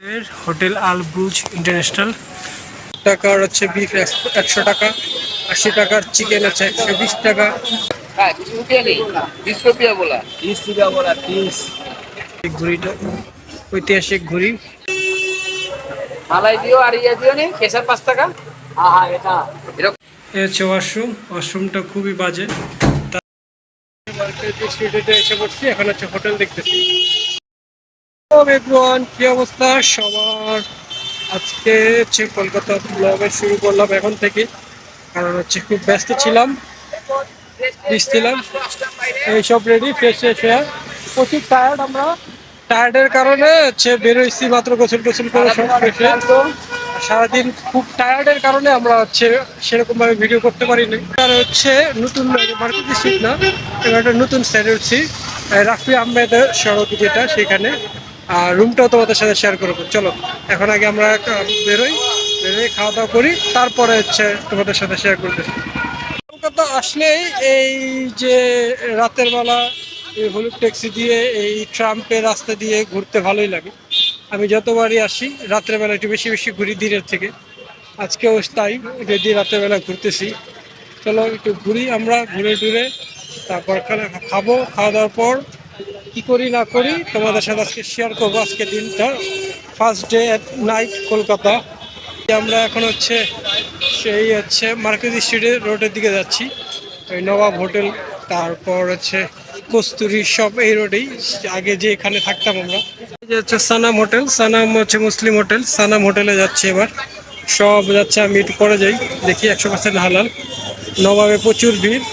এর হোটেল আল Brugge international. টাকার হচ্ছে বিফ একশো টাকা আশি টাকার চিকেন আছে একশো বিশ টাকা। ঘুড়িটা ঐতিহাসিক ঘুড়ি। মালাই দিও আর পাঁচ টাকা। এ হচ্ছে ওয়াশরুম ওয়াশরুমটা খুবই বাজে। এসে পড়ছি এখন হচ্ছে হোটেল দেখতেছি। এভরিওয়ান অবস্থা? সবার আজকে হচ্ছে কলকাতা শুরু করলাম এখন কারণ হচ্ছে খুব ব্যস্ত ছিলাম। এইসব রেডি প্রচুর টায়ার্ড আমরা। টায়ার্ডের কারণে হচ্ছে বেরোইছি মাত্র গোসল টোসল করে সব সারাদিন খুব টায়ার্ডের কারণে আমরা হচ্ছে সেরকম ভাবে ভিডিও করতে পারিনি। আর হচ্ছে নতুন মার্কেট না একটা নতুন হচ্ছি রাফি আহমেদের সড়ক যেটা, সেখানে। আর রুমটাও তোমাদের সাথে শেয়ার করব। চলো, এখন আগে আমরা বেরোই বেরোই, খাওয়া দাওয়া করি, তারপরে হচ্ছে তোমাদের সাথে শেয়ার করতেছি কলকাতা আসলেই এই যে রাতের বেলা এই হলুদ ট্যাক্সি দিয়ে, এই ট্রাম্পের রাস্তা দিয়ে ঘুরতে ভালোই লাগে। আমি যতবারই আসি রাত্রের বেলা একটু বেশি বেশি ঘুরি দিনের থেকে। আজকেও তাই, যদি রাতের বেলা ঘুরতেছি। চলো একটু ঘুরি আমরা, ঘুরে টুরে, তারপর খাব, খাওয়া দাওয়ার পর কি করি না করি তোমাদের সাথে আজকে শেয়ার করব আজকে দিনটা first day at night Kolkata. আমরা এখন হচ্ছে সেই হচ্ছে মার্কেট স্ট্রিটের রোডের দিকে যাচ্ছি। ওই নবাব হোটেল, তারপর হচ্ছে কস্তুরি সব এই রোডেই আগে যে এখানে থাকতাম আমরা। যে হচ্ছে সানাম হোটেল, সানাম হচ্ছে মুসলিম হোটেল। সানাম হোটেলে যাচ্ছি এবার। সব যাচ্ছে, আমি একটু পরে যাই। দেখি একশো পার্সেন্ট হালাল। নবাবে প্রচুর ভিড়,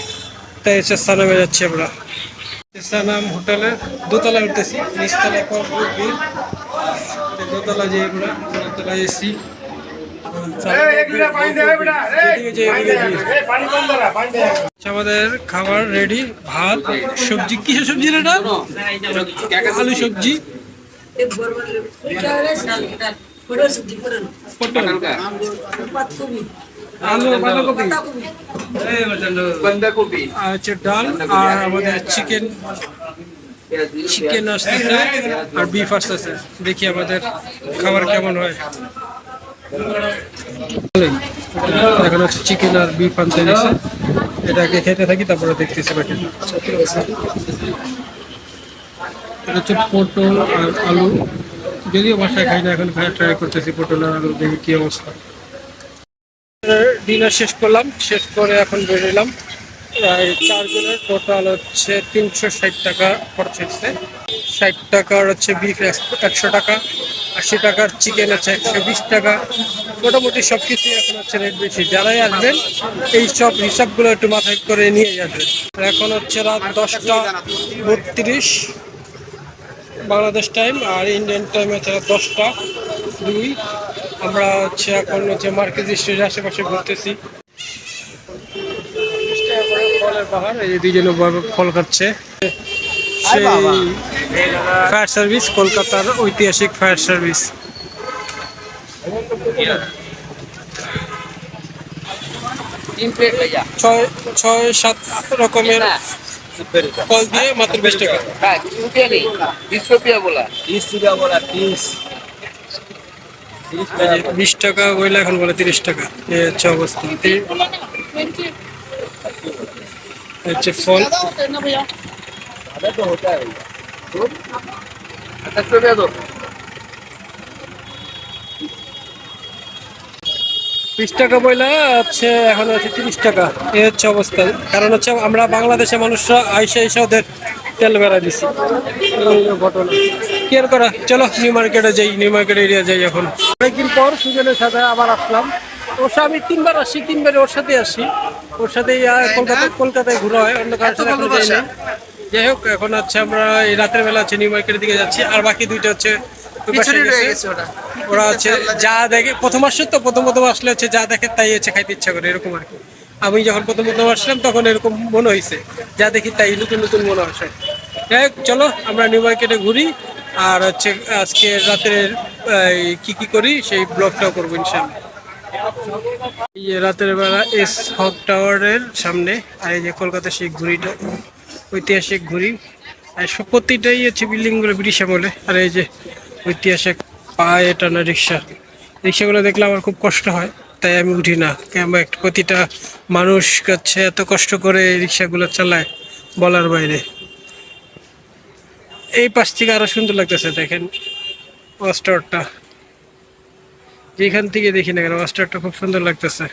তাই হচ্ছে সানামে যাচ্ছি আমরা। সানাম হোটেলে দোতলায় উঠতেছি নিচতলায় ভিড়। দোতলা যে আমরা দোতলায় এসি আচ্ছা, আমাদের খাবার রেডি ভাত সবজি কিসের সবজি এটা? আলু সবজি। পটল। আর হচ্ছে ডাল আর বিফ আসতেছে দেখি আমাদের খাবার কেমন হয় এখন হচ্ছে চিকেন আর বিফ আনতে গেছে এটাকে খেতে থাকি তারপরে দেখতেছি বাকি এটা হচ্ছে পটল আর আলু যদিও বাসায় খাই না এখন খাই ট্রাই করতেছি পটল আর আলু দেখি কি অবস্থা ডিনার শেষ করলাম, শেষ করে এখন বেরোলাম প্রায় চারজনের টোটাল হচ্ছে তিনশো ষাট টাকা খরচ হচ্ছে। ষাট টাকার হচ্ছে বিফ একশো টাকা, আশি টাকার চিকেন আছে একশো বিশ টাকা। মোটামুটি সব কিছুই এখন হচ্ছে রেট বেশি। যারাই আসবেন, এই সব হিসাবগুলো একটু মাথায় করে নিয়ে আসবেন এখন হচ্ছে রাত দশটা বত্রিশ, বাংলাদেশ টাইম আর ইন্ডিয়ান টাইম হচ্ছে রাত দশটা। দুই আমরা হচ্ছে এখন হচ্ছে মার্কেট স্টেজের আশেপাশে ঘুরতেছি। ফল খাচ্ছে। সেই ফায়ার সার্ভিস কলকাতার ঐতিহাসিক ফায়ার সার্ভিস। ছয় ছয় সাত রকমের ফল দিয়ে মাত্র বিশ টাকা কইলে এখন বলে তিরিশ টাকা। এ হচ্ছে অবস্থা। হচ্ছে ফল। বিশ টাকা বইলা হচ্ছে এখন হচ্ছে তিরিশ টাকা। এ হচ্ছে অবস্থা। কারণ হচ্ছে আমরা বাংলাদেশে মানুষরা আইসা আইসা ওদের তেল বেড়া দিছি। ঘটনা কেয়ার করা? চলো নিউ মার্কেটে যাই নিউ মার্কেট এরিয়া যাই এখন। অনেকদিন পর সুজনের সাথে আবার আসলাম। ওর সাথে আমি তিনবার আসি তিনবারে ওর সাথে আসি ওর কলকাতা কলকাতায় ঘোরা হয় অন্য কারোর সাথে এখনও যাই নাই। যাই হোক এখন হচ্ছে আমরা এই রাতের বেলা হচ্ছে নিউ মার্কেটের দিকে যাচ্ছি আর বাকি দুইটা হচ্ছে। ওরা। হচ্ছে যা দেখে প্রথম আসছে তো প্রথম প্রথম আসলে হচ্ছে যা দেখে তাই হচ্ছে খাইতে ইচ্ছা করে এরকম আর কি। আমি যখন প্রথম প্রথম আসলাম তখন এরকম মনে হয়েছে যা দেখি তাই নতুন নতুন মনে হচ্ছে। যাই হোক চলো আমরা নিউ মার্কেটে ঘুরি আর হচ্ছে আজকে রাতের কি কি করি, সেই ব্লগটাও করব ইনশাল্লাহ। রাতের বেলা এস হক টাওয়ারের সামনে, আর এই যে কলকাতা সেই ঘুড়িটা, ঐতিহাসিক ঘুড়ি। আর সব প্রতিটাই হচ্ছে বিল্ডিংগুলো ব্রিটিশ আমলে। আর এই যে ঐতিহাসিক পায়ে টানা রিক্সা। রিক্সাগুলো দেখলে আমার খুব কষ্ট হয়, তাই আমি উঠি না। কেমন একটা প্রতিটা মানুষ কাছে এত কষ্ট করে রিক্সাগুলো চালায়, বলার বাইরে। এই পাশ থেকে আরও সুন্দর লাগতেছে, দেখেন। ওয়াস্টারটা যেখান থেকে দেখি না কেন ওয়াস্টারটা খুব সুন্দর লাগতেছে।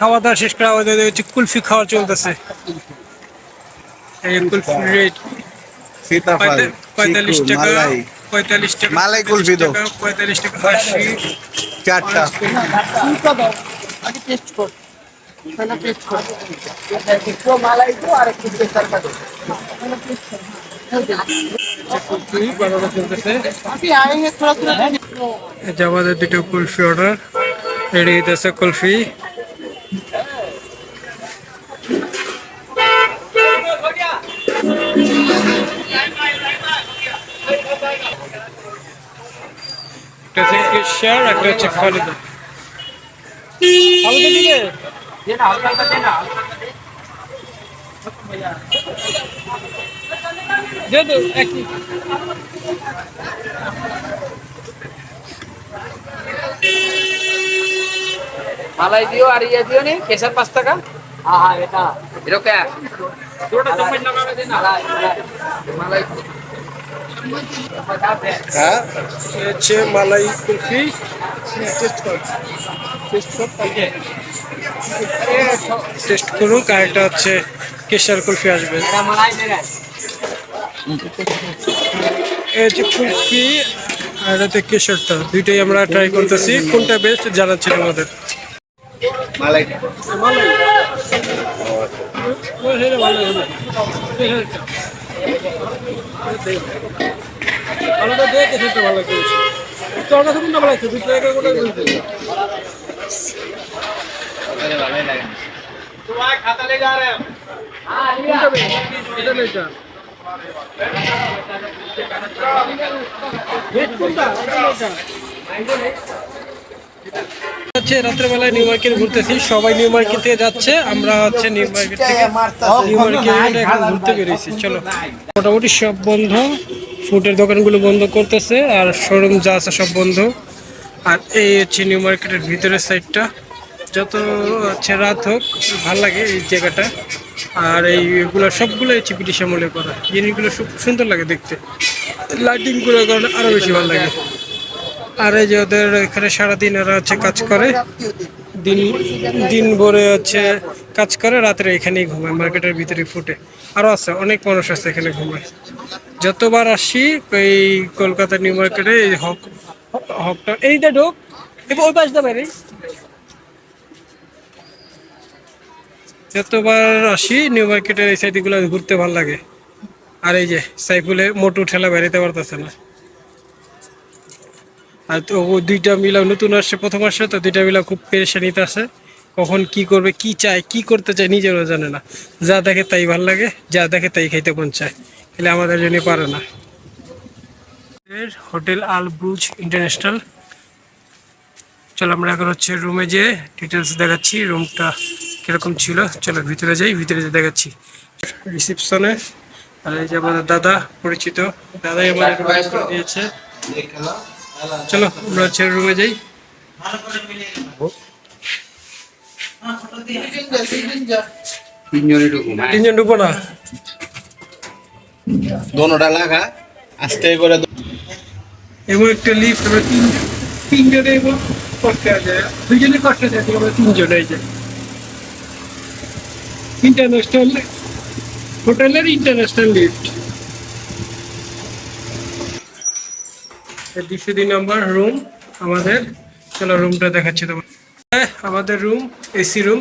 খাওয়া দাওয়া শেষ করা হচ্ছে কুলফি খাওয়া চলতেছে। এই কুলফি রেট পঁয়তাল্লিশ টাকা পঁয়তাল্লিশ টাকা মালাই কুলফি দাও। পঁয়তাল্লিশ টাকা আশি চারটা। আগে টেস্ট কর। না টেস্ট কর মালাই তো আর একটু স্পেশাল কাটো এটা আমাদের দুটো কুলফি অর্ডার রেডি হইতেছে কুলফি। একটা হচ্ছে ঈশ্বর একটা হচ্ছে ফলিদা হালকা হালকা মালাই দিও আর ইয়া দিও নি কেশর পাঁচ টাকা। আহা এটা। চামচ লাগাবে মালাই মালাই। হ্যাঁ, মালাই। কুলফি। টেস্ট কর। টেস্ট কর। টেস্ট করুক আর হচ্ছে কেশর কুলফি আসবে। মালাই এই হচ্ছে কুলফি আর এটাতে কেশরটা দুইটাই আমরা ট্রাই করতেছি। কোনটা বেস্ট জানাচ্ছি আমাদের? মালাই মালাই আলাদা দিয়ে কেশরটা ভালো করেছে তো আমার কাছে কোনটা ভালো লাগছে দুটো একা কোনটা বলতে এটা এটা হচ্ছে রাত্রেবেলায় নিউ মার্কেট ঘুরতেছি। সবাই নিউ মার্কেট যাচ্ছে আমরা হচ্ছে নিউ মার্কেট থেকে নিউ মার্কেট এখন ঘুরতে বেরিয়েছি চলো। মোটামুটি সব বন্ধ ফুডের দোকানগুলো বন্ধ করতেছে আর শোরুম যা আছে সব বন্ধ। আর এই হচ্ছে নিউ মার্কেটের ভিতরের সাইডটা যত হচ্ছে রাত হোক, ভালো লাগে এই জায়গাটা। আর এইগুলো সবগুলো হচ্ছে ব্রিটিশ আমলে করা। জিনিসগুলো খুব সুন্দর লাগে দেখতে। লাইটিংগুলো কারণে আরও বেশি ভালো লাগে। আর এই যে ওদের এখানে সারাদিন ওরা হচ্ছে কাজ করে। দিন দিন ভরে হচ্ছে কাজ করে, রাত্রে এখানেই ঘুমায়, মার্কেটের ভিতরে ফুটে। আরও আছে, অনেক মানুষ আছে এখানে ঘুমায়। যতবার আসি, এই কলকাতা নিউ মার্কেটে এই হক হকটা, এইটা ঢোক, এবার ওই পাশ দাবে যতবার আসি নিউ মার্কেটের এই সাইডগুলো ঘুরতে ভালো লাগে। আর এই যে সাইফুলে মোটু ঠেলা বেরোতে পারতেছে না। আর তো দুইটা মিলা নতুন আসছে, প্রথম আসছে, তো দুইটা মিলা খুব পেরেশানিতে আছে কখন কি করবে, কি চায়, কি করতে চায়, নিজেরও জানে না। যা দেখে তাই ভালো লাগে, যা দেখে তাই খাইতে মন চায়। তাহলে আমাদের জন্য পারে না। হোটেল আল ব্রুজ ইন্টারন্যাশনাল চলো আমরা এখন হচ্ছে রুমে যেয়ে ডিটেলস দেখাচ্ছি রুমটা কীরকম ছিল। চলো ভিতরে যাই ভিতরে যেয়ে দেখাচ্ছি। রিসেপশনে আর এই যে আমাদের দাদা পরিচিত দাদাই আমাদের দিয়েছে চলো আমরা হচ্ছে রুমে যাই। তিনজনে ঢুকুন তিনজন ঢুকবো না? দোনোটা লাগা আস্তে করে একটা লিফট আমরা তিন তিনজনে কষ্টে আছে। এই ইন্টারন্যাশনাল হোটেলের ইন্টারন্যাশনাল লিফট দুশো দুই নম্বর রুম আমাদের। চলো রুমটা দেখাচ্ছি তোমার হ্যাঁ, আমাদের রুম এসি রুম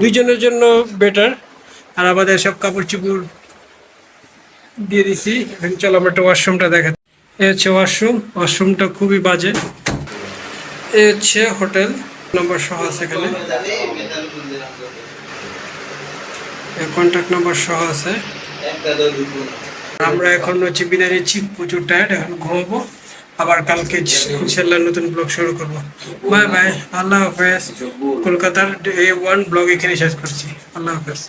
দুইজনের জন্য বেটার আর আমাদের সব কাপড় চুপড় দিয়ে দিছি। চলো আমরা একটা ওয়াশরুমটা দেখা এ হচ্ছে ওয়াশরুম ওয়াশরুমটা খুবই বাজে। এ হচ্ছে হোটেল, নম্বর সহ আছে এখানে। কন্ট্যাক্ট নম্বর সহ আছে। আমরা এখন হচ্ছে বিদায় নিচ্ছি প্রচুর টায়ার্ড এখন ঘুমাবো। আবার কালকে ইনশাল্লাহ নতুন ব্লগ শুরু করব। বাই বাই আল্লাহ হাফেজ। কলকাতার এ ওয়ান ব্লগ এখানে শেষ করছি। আল্লাহ হাফেজ।